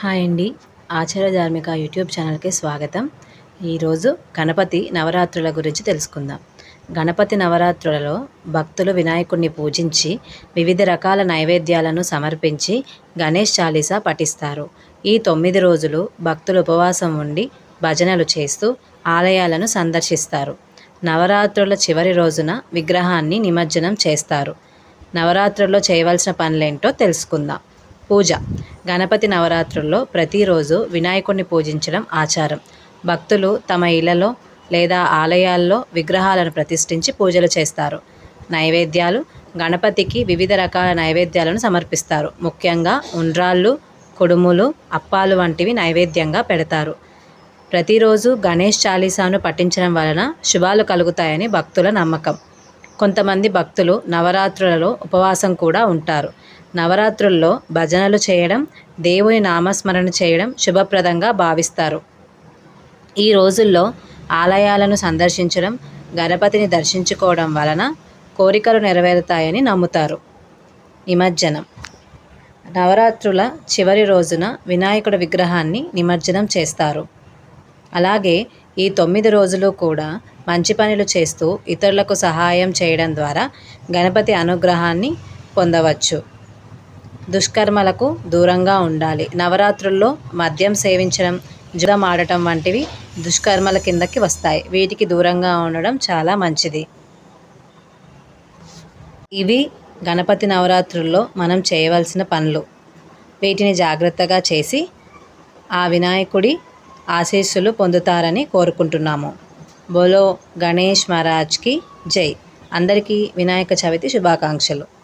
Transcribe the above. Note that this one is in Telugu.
హాయ్ అండి. ఆచార్య ధార్మిక యూట్యూబ్ ఛానల్కి స్వాగతం. ఈరోజు గణపతి నవరాత్రుల గురించి తెలుసుకుందాం. గణపతి నవరాత్రులలో భక్తులు వినాయకుడిని పూజించి వివిధ రకాల నైవేద్యాలను సమర్పించి గణేష్ చాలీసా పఠిస్తారు. ఈ తొమ్మిది రోజులు భక్తులు ఉపవాసం ఉండి భజనలు చేస్తూ ఆలయాలను సందర్శిస్తారు. నవరాత్రుల చివరి రోజున విగ్రహాన్ని నిమజ్జనం చేస్తారు. నవరాత్రుల్లో చేయవలసిన పనులేంటో తెలుసుకుందాం. పూజ. గణపతి నవరాత్రుల్లో ప్రతిరోజు వినాయకుడిని పూజించడం ఆచారం. భక్తులు తమ ఇళ్ళలో లేదా ఆలయాల్లో విగ్రహాలను ప్రతిష్ఠించి పూజలు చేస్తారు. నైవేద్యాలు గణపతికి వివిధ రకాల నైవేద్యాలను సమర్పిస్తారు. ముఖ్యంగా ఉండ్రాళ్ళు కుడుములు అప్పాలు వంటివి నైవేద్యంగా పెడతారు. ప్రతిరోజు గణేష్ చాలీసాను పఠించడం వలన శుభాలు కలుగుతాయని భక్తుల నమ్మకం. కొంతమంది భక్తులు నవరాత్రులలో ఉపవాసం కూడా ఉంటారు. నవరాత్రుల్లో భజనలు చేయడం దేవుని నామస్మరణ చేయడం శుభప్రదంగా భావిస్తారు. ఈ రోజుల్లో ఆలయాలను సందర్శించడం గణపతిని దర్శించుకోవడం వలన కోరికలు నెరవేరుతాయని నమ్ముతారు. నిమజ్జనం. నవరాత్రుల చివరి రోజున వినాయకుడి విగ్రహాన్ని నిమజ్జనం చేస్తారు. అలాగే ఈ తొమ్మిది రోజులు కూడా మంచి పనులు చేస్తూ ఇతరులకు సహాయం చేయడం ద్వారా గణపతి అనుగ్రహాన్ని పొందవచ్చు. దుష్కర్మలకు దూరంగా ఉండాలి. నవరాత్రుల్లో మద్యం సేవించడం జుదం ఆడటం వంటివి దుష్కర్మల కిందకి వస్తాయి. వీటికి దూరంగా ఉండడం చాలా మంచిది. ఇవి గణపతి నవరాత్రుల్లో మనం చేయవలసిన పనులు. వీటిని జాగ్రత్తగా చేసి ఆ వినాయకుడి ఆశీస్సులు పొందుతారని కోరుకుంటున్నాము. బోలో గణేష్ మహారాజ్కి జై. అందరికీ వినాయక చవితి శుభాకాంక్షలు.